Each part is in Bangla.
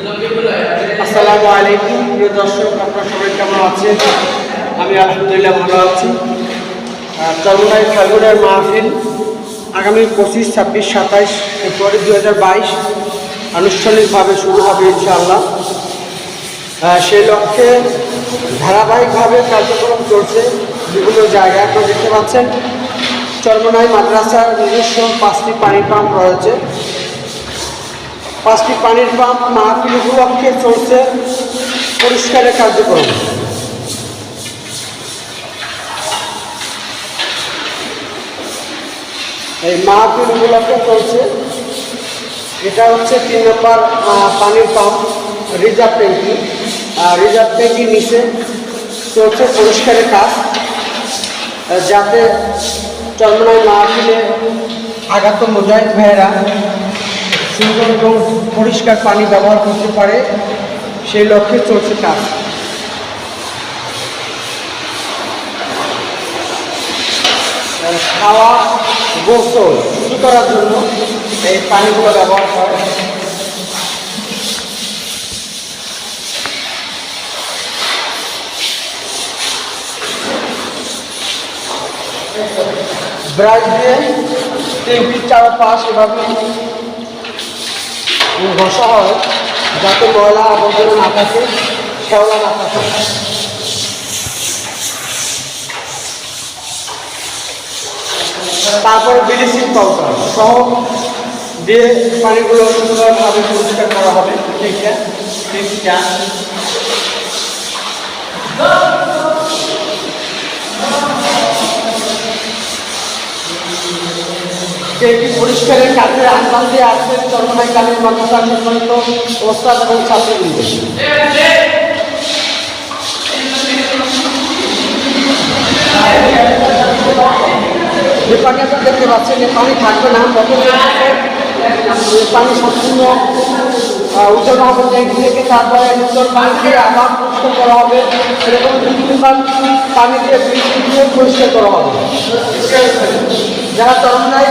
আসসালামু আলাইকুম, প্রিয় দর্শক, আপনারা সবাই কেমন আছেন? আমি আলহামদুলিল্লাহ ভালো আছি। চরমনাই ফাল্গুনের মাহফিল আগামী পঁচিশ, ছাব্বিশ, সাতাইশ ফেব্রুয়ারি দু হাজার বাইশ আনুষ্ঠানিকভাবে শুরু হবে ইনশাআল্লাহ। সেই লক্ষ্যে ধারাবাহিকভাবে কার্যক্রম চলছে বিভিন্ন জায়গায়, আপনারা দেখতে পাচ্ছেন। চরমনাই মাদ্রাসার নিজস্ব পাঁচটি পানি পাম্প রয়েছে। পাঁচটি পানির পাম্প মাহফিল উপলক্ষে চলছে পরিষ্কারের কার্যক্রম। এই মাহফিল উপলক্ষে চলছে, এটা হচ্ছে তিন নম্বর পানির পাম্প, রিজার্ভ ট্যাঙ্কি। আর রিজার্ভ ট্যাঙ্কির নিচে চলছে পরিষ্কারের কাজ, যাতে চন্দ্রনায় মাহফিলে আগাত মুজাহিদ ভাইয়েরা। সুন্দর এবং পরিষ্কার পানি ব্যবহার করতে পারে, সেই লক্ষ্যে চলছে কাজ। খাওয়া গোসল শুরু করার জন্য এই পানিগুলো ব্যবহার করে ব্রাশ দিয়ে টেবিল চারপাশ এভাবে ঘষা হয়, যাতে ময়লা আবর্জনা না থাকে, শ্যাওলা না থাকে। তারপরে ব্লিচিং পাউডার সহ দিয়ে পানিগুলো সুন্দরভাবে পরিষ্কার করা হবে, ঠিক ঠিকটা ট্যাঙ্কি পরিষ্কারের কাজে আহ্বান দিয়ে আসছেন চরমনাই কালীর মাদ্রাসা সম্মানিত ওস্তাদ এবং ছাত্রবৃন্দ। যে পানি আপনারা দেখতে পাচ্ছেন এই পানি থাকবে না পানি সম্পূর্ণ উজ্জ্বল হবে ট্যাঙ্কি থেকে তারপরে উজ্জ্বল পানি দিয়ে আবার পরিষ্কার করা হবে। এরকম দু তিনবার পরিষ্কার করা হবে। যারা চরমনায়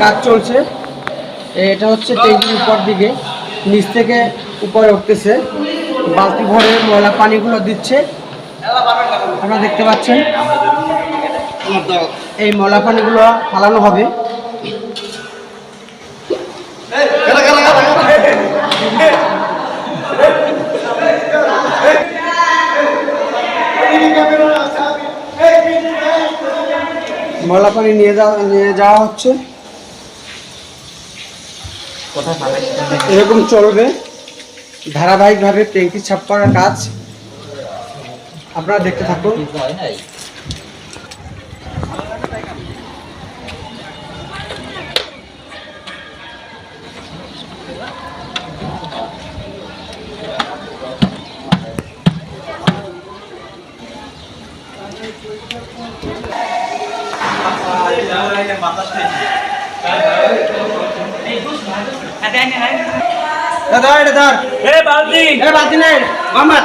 কাজ চলছে। এটা হচ্ছে ট্যাঙ্কির উপর দিকে। নিচ থেকে উপরে উঠতেছে। বালতি ভরে ময়লা পানিগুলো দিচ্ছে। আপনারা দেখতে পাচ্ছেন, এই ময়লা পানিগুলো ফালানো হবে। ময়লা পানি নিয়ে যাওয়া নিয়ে যাওয়া হচ্ছে। এরকম চলবে। ধারাবাহিকভাবে ট্যাঙ্কি ছাপ করার কাজ। আপনারা দেখতে থাকুন। দাদা এটা ধর এ বালতি এ বাতি নেই মোহাম্মদ